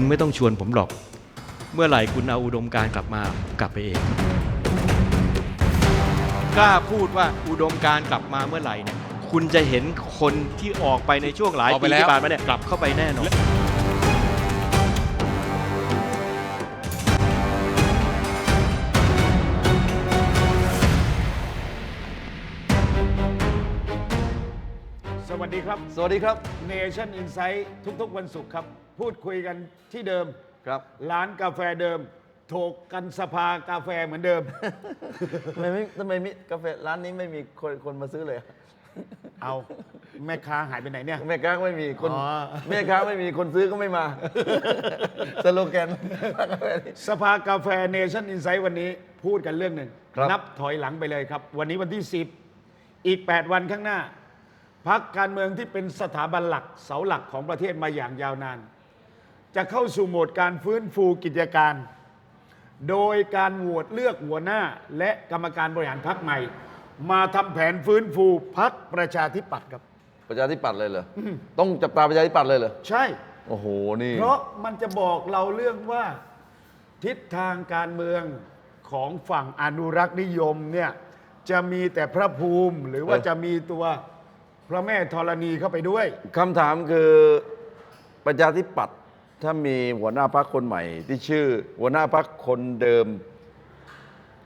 คุณไม่ต้องชวนผมหรอก เมื่อไหร่คุณเอาอุดมการณ์กลับมาผมกลับไปเอง กล้าพูดว่าอุดมการณ์กลับมาเมื่อไหร่เนี่ย คุณจะเห็นคนที่ออกไปในช่วงหลายออกไปปีแล้ว ที่ผ่านมาเนี่ยกลับเข้าไปแน่นอน สวัสดีครับ สวัสดีครับ Nation Insight ทุกๆ วันศุกร์ครับ พูดคุยกันที่เดิม ครับร้านกาแฟเดิม โถกกันสภากาแฟเหมือนเดิม ทำไมไม่ทำไมมิกาแฟร้านนี้ไม่มีคนคนมาซื้อเลยเอาแม่ค้าหายไปไหนเนี่ย แม่ค้าก็ไม่มีคนอ๋อ แม่ค้าไม่มีคนซื้อก็ไม่มา สโลแกนกาแฟนี่สภากาแฟ Nation Insight วันนี้พูดกันเรื่องหนึ่งครับ นับถอยหลังไปเลยครับ วันนี้วันที่ 10 อีก 8 วันข้างหน้า พักการเมืองที่เป็นสถาบันหลักเสาหลักของประเทศมาอย่างยาวนาน จะเข้าสู่โหมดการฟื้นฟูกิจการ โดยการโหวตเลือกหัวหน้าและกรรมการบริหารพักใหม่ มาทำแผนฟื้นฟูพักประชาธิปัตย์ครับ ประชาธิปัตย์เลยเหรออต้องจับตาประชาธิปัตย์เลยเหรอใช่ โอ้โหนี่เพราะมันจะบอกเราเรื่องว่าทิศทางการเมืองของฝั่งอนุรักษ์นิยมเนี่ยจะมีแต่พระภูมิหรือว่าเออจะมีตัวพระแม่ธรณีเข้าไปด้วย คำถามคือประชาธิปัตย์ ถ้ามีหัวหน้าพักคนใหม่ ที่ชื่อ หัวหน้าพักคนเดิม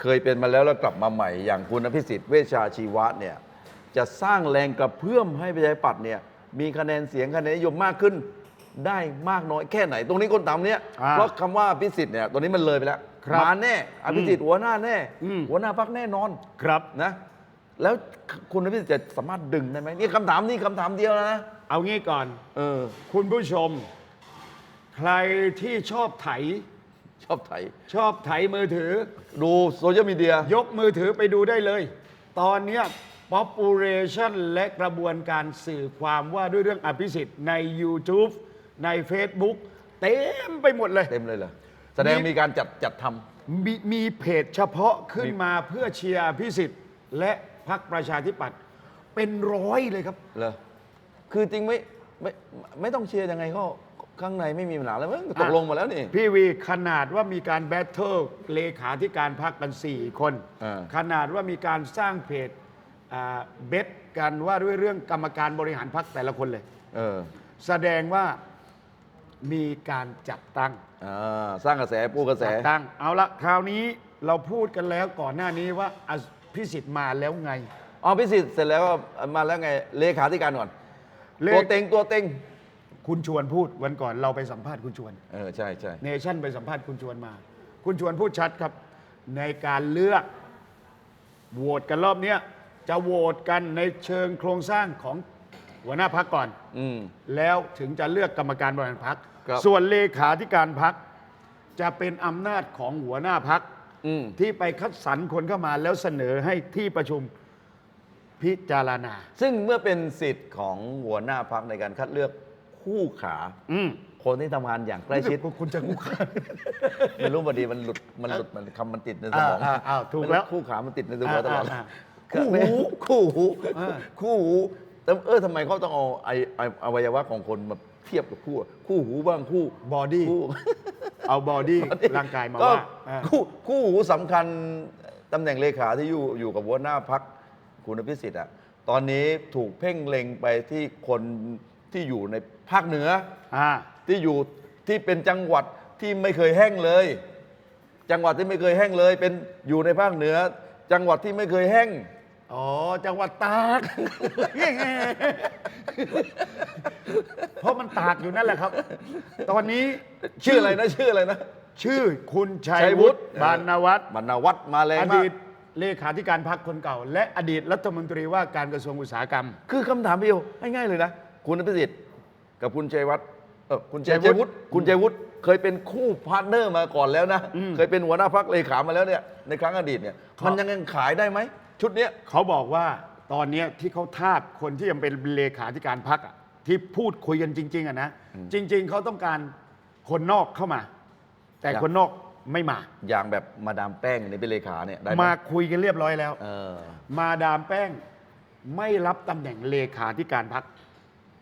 เคยเป็นมาแล้วแล้วกลับมาใหม่ อย่างคุณอภิสิทธิ์เวชชาชีวะเนี่ยจะสร้างแรงกระเพื่อมให้ประชาธิปัตย์เนี่ยมีคะแนนเสียงคะแนนนิยมมากขึ้น ได้มากน้อยแค่ไหน ตรงนี้คนตามเนี้ยอ่าเพราะคำว่าอภิสิทธิ์เนี่ยตอนนี้มันเลยไปแล้วครับมาแน่อภิสิทธิ์หัวหน้าแน่ อืม หัวหน้าพักแน่นอน ครับ นะแล้วคุณอภิสิทธิ์จะสามารถดึงได้ไหมนี่คำถามนี่คำถามเดียวนะเอางี้ก่อน เออ คุณผู้ชม ใครที่ชอบไถ ชอบไถ ชอบไถมือถือ ดูโซเชียลมีเดีย ยกมือถือไปดูได้เลย ตอนเนี้ย population และกระบวนการสื่อความว่าด้วยเรื่องอภิสิทธิ์ใน YouTube ใน Facebook เต็มไปหมดเลย เต็มเลยเหรอ แสดงมีการจัดจัดทำ มีมีเพจเฉพาะขึ้นมาเพื่อเชียร์อภิสิทธิ์ และพรรคประชาธิปัตย์เป็นร้อยเลยครับ เหรอ คือจริงไม่ไม่ไม่ต้องเชียร์ยังไงก็ ข้างในไม่มีปัญหาแล้วมั้งตกลงมาแล้วนี่ พี่วีขนาดว่ามีการแบทเทิลเลขาธิการพักกัน 4 คน อ่า ขนาดว่ามีการสร้างเพจอ่าเบทกันว่าด้วยเรื่องกรรมการบริหารพักแต่ละคนเลย เออแสดงว่ามีการจัดตั้ง อ่าสร้างกระแสปูกระแส จัดตั้งเอาละคราวนี้เราพูดกันแล้วก่อนหน้านี้ว่าอภิสิทธิ์มาแล้วไง อ๋อพิสิทธิ์เสร็จแล้วก็มาแล้วไงเลขาธิการก่อนเลข ตัวเต็งตัวเต็ง คุณชวนพูดวันก่อนเราไปสัมภาษณ์คุณชวน เออใช่ใช่เนชั่นไปสัมภาษณ์คุณชวนมา คุณชวนพูดชัดครับ ในการเลือกโหวตกันรอบเนี้ยจะโหวตกันในเชิงโครงสร้างของหัวหน้าพักก่อน อืม แล้วถึงจะเลือกกรรมการบริหารพัก ครับ ส่วนเลขาธิการพักจะเป็นอำนาจของหัวหน้าพัก อืม ที่ไปคัดสรรคนเข้ามาแล้วเสนอให้ที่ประชุมพิจารณา ซึ่งเมื่อเป็นสิทธิ์ของหัวหน้าพักในการคัดเลือก คู่ขาอืมคนที่ทำงานอย่างใกล้ชิดคุณจะคุกคามไม่รู้พอดีมันหลุดมันหลุดมันคำมันติดในสมองอ่าอ่าอ่าถูกแล้วคู่ขามันติดในสมองตลอดอ่าอ่า คู่หูคู่หูอ่า คู่หูแต่เออทำไมเขาต้องเอาไอไอ้อวัยวะของคนมาเทียบกับคู่คู่หูบ้างคู่บอดี้คู่ เอาบอดี้ร่างกายมาก็ว่าอ่า คู่คู่หูสำคัญตำแหน่งเลขาที่อยู่อยู่กับหัวหน้าพักคุณอภิสิทธิ์อะตอนนี้ถูกเพ่งเล็งไปที่คน ที่อยู่ในภาคเหนือ อ่า ที่อยู่ที่เป็นจังหวัดที่ไม่เคยแห้งเลย จังหวัดที่ไม่เคยแห้งเลย เป็นอยู่ในภาคเหนือ จังหวัดที่ไม่เคยแห้ง อ๋อ จังหวัดตาก เพราะมันตากอยู่นั่นแหละครับ ตอนนี้ชื่ออะไรนะชื่ออะไรนะ ชื่อคุณชัยชัยวุวุฒิ ฒิบานนวัฒน์บรรณวัฒน์มาแรงอมาดีกตเลขาธิการพรรคคนเก่า และอดีตรัฐมนตรีว่าการกระทรวงอุตสาหกรรม คือคำถามเดียวง่ายๆเลยนะ คุณอภิสิทธิ์กับคุณชัยวัฒน์เออคุณชัยชัยวุวุฒิฒิคุณชัยวุฒิเคยเป็นคู่พาร์ทเนอร์มาก่อนแล้วนะเคยเป็นหัวหน้าพักเลขามาแล้วเนี่ยในครั้งอดีตเนี่ยมันยังยังขายได้ไหมชุดเนี้ย เขาบอกว่าตอนเนี้ยที่เขาทาบคนที่ยังเป็นเลขาธิการพรรคอะที่พูดคุยกันจริง ๆอะนะจริง ๆ เขาต้องการคนนอกเข้ามา แต่อยากคนนอกไม่มา อย่างแบบมาดามแป้งเนี่ยเป็นเลขาเนี่ยได้ไหมมาคุยกันเรียบร้อยแล้ว เออ มาดามแป้งไม่รับตำแหน่งเลขาธิการพรรค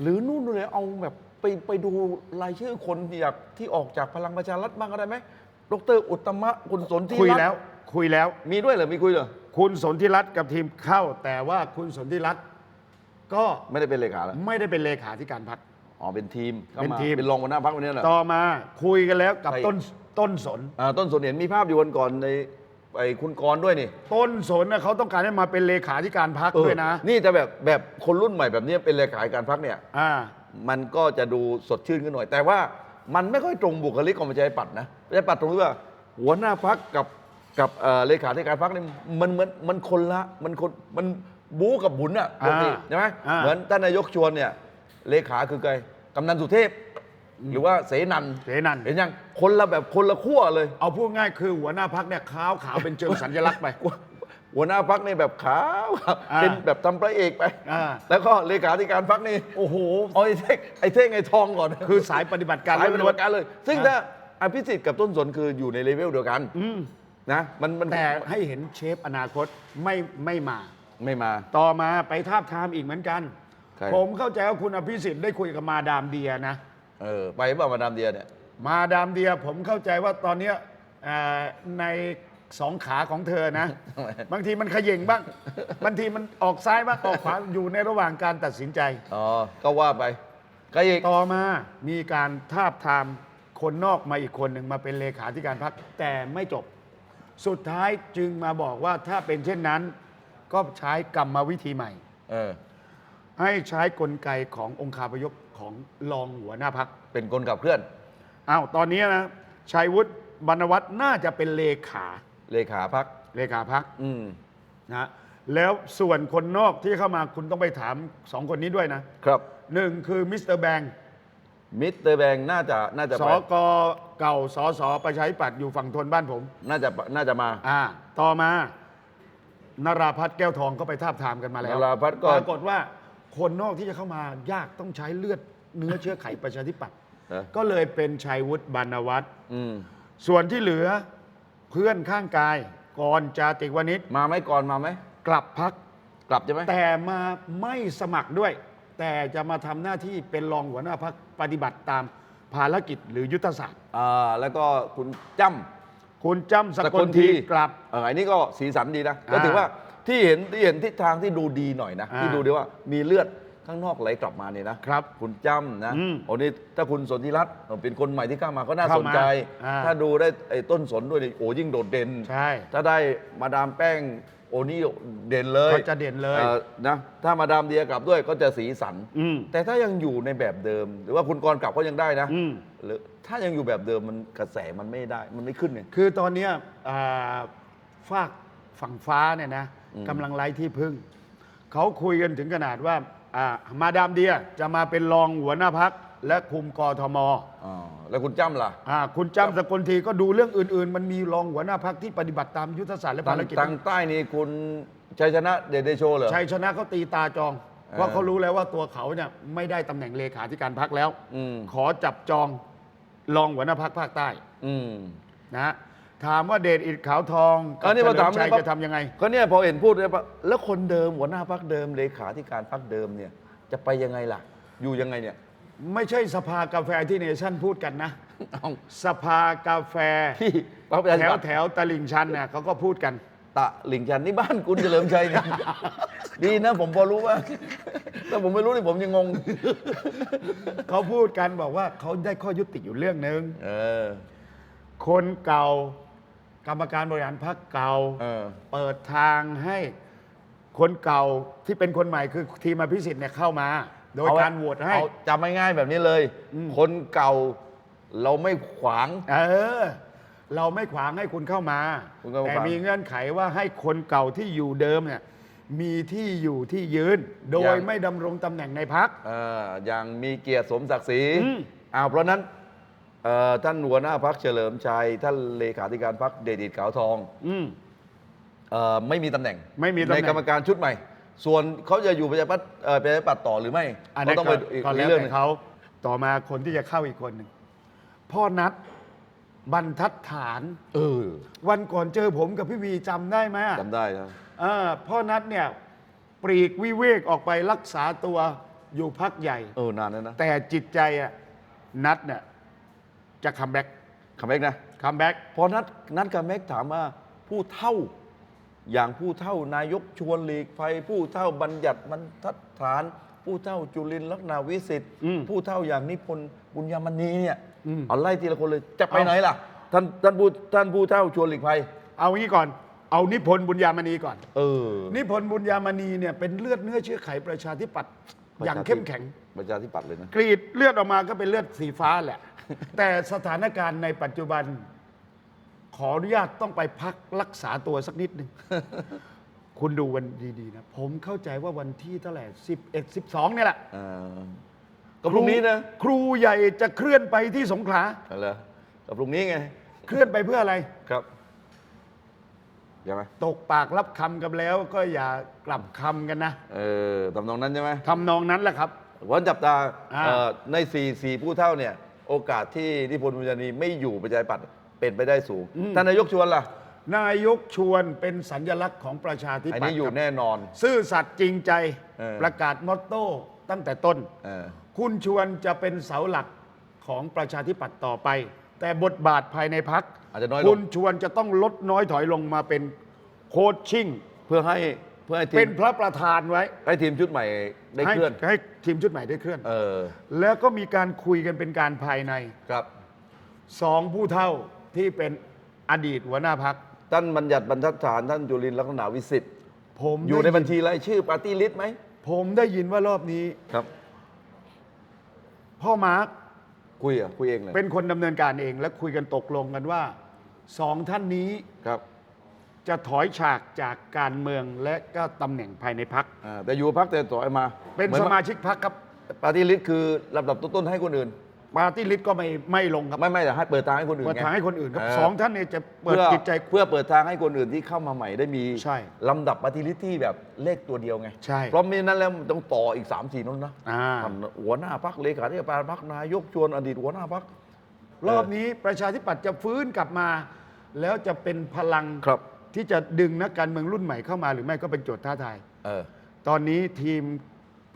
หรือนู่นเลยเอาแบบไปไปดูรายชื่อคนที่อยากที่ออกจากพลังประชารัฐบ้างก็ได้ไหมดรอุตตมะคุณสนธิคุยรัตน์แล้วคุยแล้ว มีด้วยเหรอมีคุยเหรอคุณสนธิรัตน์กับทีมเข้า แต่ว่าคุณสนธิรัตน์ก็ไม่ได้เป็นเลขาแล้วไม่ได้เป็นเลขาธิการพรรค อ๋อเป็นทีมข้าเป็นทีม เป็นรองหัวหน้าพรรควันนี้เหรอ ต่อมาคุยกันแล้วกับใคร ต้นต้นสน อ่าต้นสนเห็นมีภาพอยู่วันก่อนใน ไอ้คุณกรณ์ด้วยนี่ต้นสนน่ะเขาต้องการให้มาเป็นเลขาธิการพรรคเออด้วยนะนี่จะแบบแบบคนรุ่นใหม่แบบนี้เป็นเลขาธิการพรรคเนี่ย อ่า มันก็จะดูสดชื่นขึ้นหน่อย แต่ว่ามันไม่ค่อยตรงบุคลิกของประชาธิปัตย์นะประชาธิปัตย์ตรงที่ว่า หัวหน้าพักกับกับเอ่อเลขาธิการพักนี่มันเหมือนมันคนละมันคนมันบู๊กับบุญอะปกติอ่าใช่ไหมอ่า เหมือนท่านนายกชวนเนี่ยเลขาคือใครกำนันสุเทพ หรือว่าเสนันเสนัน เห็นยังคนละแบบคนละขั้วเลย เอาพูดง่ายคือหัวหน้าพักเนี่ยขาวขาวเป็นเชิงสัญลักษณ์ไป หัวหน้าพักนี่แบบขาวครับอ่าเป็นแบบทำพระเอกไป อ่า แล้วก็เลขาธิการพักนี่โอ้โห เอาไอ้เท่งไอ้เท่งไอ้ทองก่อนคือสายปฏิบัติการ สายปฏิบัติการเลย ซึ่งอ่าถ้าอภิสิทธิ์กับต้นสนคืออยู่ในเลเวลเดียวกันอืมนะมันมันแต่ให้เห็นเชฟอนาคตไม่ไม่มา ไม่มา ต่อมาไปทาบทามอีกเหมือนกัน ใคร ผมเข้าใจว่าคุณอภิสิทธิ์ได้คุยกับมาดามเดียนะ เออไปเปล่ามาดามเดียเนี่ย มาดามเดียผมเข้าใจว่าตอนเนี้ยเอ่อในสองขาของเธอนะ ทำไม บางทีมันเขย่งบ้าง บางทีมันออกซ้ายบ้างออกขวาอยู่ในระหว่างการตัดสินใจ อ๋อ ก็ว่าไปใครอีกต่อมามีการทาบทามคนนอกมาอีกคนหนึ่งมาเป็นเลขาธิการพรรคแต่ไม่จบ สุดท้ายจึงมาบอกว่าถ้าเป็นเช่นนั้น ก็ใช้กรรมวิธีใหม่ เออ ให้ใช้กลไกขององค์คาพยพ ของรองหัวหน้าพักเป็นคนขับเคลื่อน อ้าวตอนนี้นะชัยวุฒิบรรณวัฒน์น่าจะเป็นเลขาเลขาพักเลขาพักอืมนะแล้วส่วนคนนอกที่เข้ามาคุณต้องไปถามสองคนนี้ด้วยนะครับหนึ่งคือมิสเตอร์แบงค์มิสเตอร์แบงค์น่าจะน่าจะสไปกเก่าสสประชาธิปัตย์อยู่ฝั่งทนบ้านผม น่าจะน่าจะมาอ่าต่อมานราพัฒน์แก้วทองก็ไปทาบทามกันมาแล้วนราพัฒน์ก็ปรากฏว่า คนนอกที่จะเข้ามายากต้องใช้เลือดเนื้อเชื้อไขประชาธิปัตย์เออก็เลยเป็นชัยวุฒิบรรณวัฒน์อืมส่วนที่เหลือเพื่อนข้างกายกรจาติกวณิชมาไหมก่อนมาไหมกลับพัก กลับใช่ไหมแต่มาไม่สมัครด้วย แต่จะมาทำหน้าที่เป็นรองหัวหน้าพักปฏิบัติตามภารกิจหรือยุทธศาสตร์ อ่าแล้วก็คุณจ้ำ คุณจ้ำสกลทีกลับ เอออันนี้ก็สีสันดีนะก็อ่าถือว่า ที่เห็นที่เห็นทิศทางที่ดูดีหน่อยนะ อ่าที่ดูดีว่ามีเลือดข้างนอกไหลกลับมาเนี่ยนะครับคุณจ้ำนะอืมโอ้นี่ถ้าคุณสนธิรัตน์เป็นคนใหม่ที่เข้ามาก็น่าเข้าสมานใจอ่า ถ้าดูได้ไอ้ต้นสนด้วยนี่โอ้ยิ่งโดดเด่น ใช่ ถ้าได้มาดามแป้งโอ้นี่เด่นเลยก็จะเด่นเลย อ่อนะถ้ามาดามเดียกลับด้วยก็จะสีสัน อืม แต่ถ้ายังอยู่ในแบบเดิม หรือว่าคุณกรณ์กลับก็ยังได้นะอืม หรือถ้ายังอยู่แบบเดิมมันกระแสมันไม่ได้ มันไม่ขึ้นไงคือตอนเนี้ยอ่าฝากฝั่งฟ้าเนี่ยนะอืม กำลังไร้ที่พึ่ง เขาคุยกันถึงขนาดว่าอ่ามาดามเดียจะมาเป็นรองหัวหน้าพักและคุมกทมอ๋อแล้วคุณจ้ำล่ะ อ่าคุณจ้ำสกลทีก็ดูเรื่องอื่น ๆ มันมีรองหัวหน้าพักที่ปฏิบัติตามยุทธศาสตร์และทาภางรกิจ ทางใต้นี่คุณชัยชนะเดชเดโชเหรอ ชัยชนะเขาตีตาจองเออเพราะเขารู้แล้วว่าตัวเขาเนี่ยไม่ได้ตำแหน่งเลขาธิการพักแล้วอืม ขอจับจองรองหัวหน้าพักภาคใต้อืม นะ ถามว่าเดชอิดขาวทองกัอันนี้เฉมาลิถามมชัยเลยครับจะทำยังไง ก็เนี่ยพอเห็นพูดเนี่ยปะแล้วคนเดิมหัวหน้าพักเดิมเลขาธิการพักเดิมเนี่ยจะไปยังไงล่ะ อยู่ยังไงเนี่ย ไม่ใช่สภากาแฟที่เนชั่นพูดกันนะ เอาสภากาแฟที่พรรคประชาแถธิวปัตย์แถวตลิ่งชันเนี่ยเขาก็พูดกัน ตะหลิงชันนี่บ้านคุณเฉลิมชัยเนี่ยดีนะผมพอรู้ว่าถ้าผมไม่รู้นี่ผมยังงง เขาพูดกันบอกว่าเขาได้ข้อยุติอยู่เรื่องหนึ่งเออ คนเก่า กรรมการบริหารพรรคเก่าเออ เปิดทางให้คนเก่าที่เป็นคนใหม่คือทีมอภิสิทธิ์เนี่ยเข้ามา โดยการโหวตให้ เอาจำง่ายๆแบบนี้เลย อืม คนเก่าเราไม่ขวาง เออ เราไม่ขวางให้คุณเข้ามา คุณก็ไม่แต่ขวางมีเงื่อนไขว่าให้คนเก่าที่อยู่เดิมเนี่ยมีที่อยู่ที่ยืน โดอยย่างไม่ดำรงตำแหน่งในพัก เอออย่างมีเกียรติสมศักดิ์ศรีอืม อ้าวเพราะนั้นเอ่อ ท่านหัวหน้าพักเฉลิมชัย ท่านเลขาธิการพักเดชอิดขาวทองอืมเอ่อไม่มีตำแหน่งไม่มีตำแหน่ในงกรรมการชุดใหม่ ส่วนเขาจะอยู่ประชาธิปัตย์เอ่อประชาธิปัตย์ต่อหรือไม่อันก็นั้นต้องก็ไปอีกก็แล้วเรื่องหแต่นึงเขา ต่อมาคนที่จะเข้าอีกคนหนึ่งพ่อนัดบรรทัดฐาน เออวันก่อนเจอผมกับพี่วีจำได้ไหมจำได้นะเออพ่อนัดเนี่ยปรีกวิเวกออกไปรักษาตัวอยู่พักใหญ่ เออนานแล้วนะ แต่จิตใจอะนัดเนี่ย จะคัมแบ็กคัมแบ็กนะคัมแบ็กพอนัดนัดคัมแบ็กถามว่าผู้เท่าอย่างผู้เท่านายกชวนหลีกภัยผู้เท่าบัญญัติบรรทัดฐาน ผู้เท่าจุลินลักษณาวิสิทธิ์อืมผู้เท่าอย่างนิพนธ์บุญยามณีเนี่ยอืมเอาไล่ทีละคนเลยจะไปเอาไหนล่ะท่านท่านผู้ท่านผู้เท่าชวนหลีกภัย เอางี้ก่อน เอานิพนธ์บุญญามณีก่อนเออนิพนธ์บุญญามณีเนี่ยเป็นเลือดเนื้อเชื้อไขประชาธิปัตย์อย่างเข้มแข็งประชาธิปัตย์เลยนะกรีดเลือดออกมาก็เป็นเลือดสีฟ้าแหละ แต่สถานการณ์ในปัจจุบัน ขออนุญาตต้องไปพักรักษาตัวสักนิดหนึ่ง คุณดูวันดีๆนะ ผมเข้าใจว่าวันที่เท่าไหร่สิบเอ็ดสิบสองเนี่ยแหละเออก็พรุ่งนี้นะครูใหญ่จะเคลื่อนไปที่สงขลาอะไรก็พรุ่งนี้ไง เคลื่อนไปเพื่ออะไร ครับใช่ไหมตกปากรับคำกันแล้วก็อย่ากลับคำกันนะเออตำนองนั้นใช่ไหมทำนองนั้นแหละครับ วันจับตาอ่า เอ่อในสี่สี่ผู้เท่าเนี่ย โอกาสที่นิพนธ์บุญญานีไม่อยู่ประชาธิปัตย์เป็นไปได้สูงท่านนายกชวนล่ะนายกชวนเป็นสัญลักษณ์ของประชาธิอันปัตนี้ย์อยู่ครับแน่นอน ซื่อสัตย์จริงใจเออประกาศมอตโต้ตั้งแต่ต้นเออคุณชวนจะเป็นเสาหลักของประชาธิปัตย์ต่อไป แต่บทบาทภายในพักอาจจะน้อยลคุงณชวนจะต้องลดน้อยถอยลงมาเป็นโคชชิ่งเพื่อให้เพื่อให้ทีเป็มนพระประธานไว้ให้ทีมชุดใหม่ได้ให้เคลื่อนให้ทีมชุดใหม่ได้เคลื่อน เออแล้วก็มีการคุยกันเป็นการภายในครับสองผู้เท่าที่เป็นอดีตหัวหน้าพัก ท่านบัญญัติบรรทัดฐานท่านจุลินลักษณะวิสิทธิ์ผมอยู่ในได้บัญชีรายชื่อปาร์ตี้ลิสต์ไหมผมได้ยินว่ารอบนี้ ครับ พ่อมาร์คคุยอะคุยเองเลยเป็นคนดำเนินการเองและคุยกันตกลงกันว่าสองท่านนี้ครับ จะถอยฉากจากการเมืองและก็ตำแหน่งภายในพัก อ่าแต่อยู่พักแต่ต่อยมาเป็นหอสว่มาชิกพักครับปาร์ตี้ลิสต์คือลำดับต้นๆให้คนอื่น ปาร์ตี้ลิสต์ก็ไม่ไม่ลงครับไม่ไม่แต่ให้เปิดทางให้คนอื่นเปิดไงทางให้คนอื่นครับเสองท่านเนี่ยจะเปิดเพื่อจิตใจ เพื่อเปิดทางให้คนอื่นที่เข้ามาใหม่ได้มีใช่ลำดับปฏิริษีที่แบบเลขตัวเดียวไงใช่ เพราะไม่นั้นแล้วมันต้องต่ออีก3ามสี่นั่นนะอ่าท่านหัวหน้าพักเลขาธิการพักนายกชวนอดีตหัวหน้าพัก รอบนี้ประชาธิปัตย์จะฟื้นกลับมา แล้วจะเป็นพลังครับ ที่จะดึงนักการเมืองรุ่นใหม่เข้ามาหรือไม่ก็เป็นโจทย์ท้าทาย เออ ตอนนี้ทีม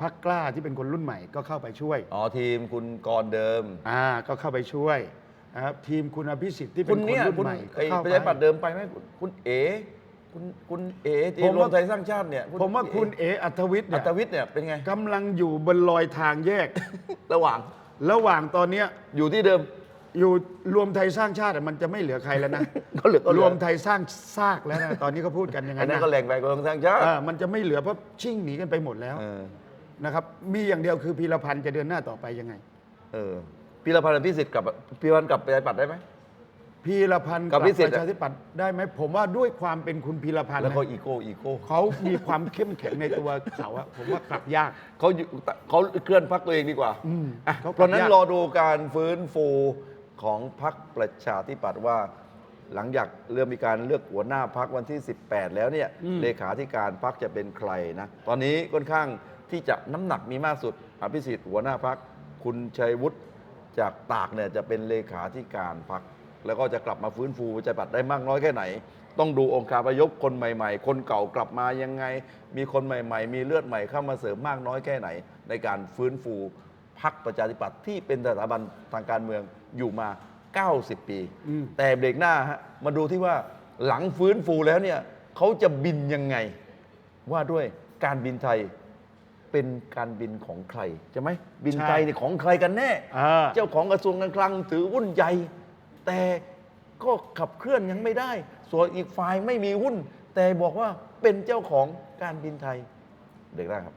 พักกล้าที่เป็นคนรุ่นใหม่ก็เข้าไปช่วย อ๋อทีมคุณกรณ์เดิม อ่าก็เข้าไปช่วยนะครับทีมคุณอภิสิทธิ์ที่เป็คุนณคนเนี่ยรุ่นคุณใหม่ก็ไอ้เข้าประชาธิปัตย์ไป เดิมไปไหมคุณคุณเอ๋คุณคุณเอ๋ที่ผมรว่าวมไทยสร้างชาติเนี่ยผมว่าคุณเออัธวิทย์อัเนี่ยตวิทย์เนี่ยเป็นไง กำลังอยู่บนรอยทางแยก ระหว่างระหว่างตอนเนี้ยอยู่ที่เดิม อยู่รวมไทยสร้างชาติอะมันจะไม่เหลือใครแล้วนะ ก็เหลือก็เหลือรวมไทยสร้างซากแล้วนะ ตอนนี้เขาพูดกันอย่างอันั้นนนั้นนะก็แรงไปกองสร้างชาติเออมันจะไม่เหลือเพราะชิ่งหนีกันไปหมดแล้วเออนะครับ มีอย่างเดียวคือพีรพันธ์จะเดินหน้าต่อไปยังไง เออพีรพันธ์พิสิทธิ์กับพีรพันธ์กับประชาธิปัตย์ได้ไหม พีรพันธ์กับพิสิทธิ์ประชาธิปัตย์ได้ไหมผมว่าด้วยความเป็นคุณพีรพันธ์แล้วนะก็อีโก้อีโก้เขามีความเข้มแข็งในตัวเขาอะผมว่ากลับยาก เขาอยู่เขาเคลื่อนพักตัวเองดีกว่าอืมอะเขาเพราะฉะนั้นยาก รอดูการฟื้นฟู ของพักประชาธิปัตย์ว่า หลังจากเริ่มมีการเลือกหัวหน้าพักวันที่ 18 แล้วเนี่ยเลขาธิการพักจะเป็นใครนะตอนนี้ค่อนข้างที่จะน้ำหนักมีมากสุดอภิสิทธิ์หัวหน้าพักคุณชัยวุฒิจากตากเนี่ยจะเป็นเลขาธิการพักแล้วก็จะกลับมาฟื้นฟูประชาธิปัตย์ได้มากน้อยแค่ไหน ต้องดูองค์การประยกคนใหม่ ๆ คนเก่ากลับมายังไง มีคนใหม่ ๆ มีเลือดใหม่เข้ามาเสริมมากน้อยแค่ไหน ในการฟื้นฟูพักประชาธิปัตย์ที่เป็นสถาบันทางการเมือง อยู่มา 90 ปีอืมแต่เบรกหน้าฮะมาดูที่ว่าหลังฟื้นฟูแล้วเนี่ยเขาจะบินยังไง ว่าด้วยการบินไทยเป็นการบินของใครใช่ไหมบินไทยนี่ของใครกันแน่อ่าเจ้าของกระทรวงการคลังถือหุ้นใหญ่ แต่ก็ขับเคลื่อนยังไม่ได้ ส่วนอีกฝ่ายไม่มีหุ้น แต่บอกว่าเป็นเจ้าของการบินไทย เด็กแรกครับ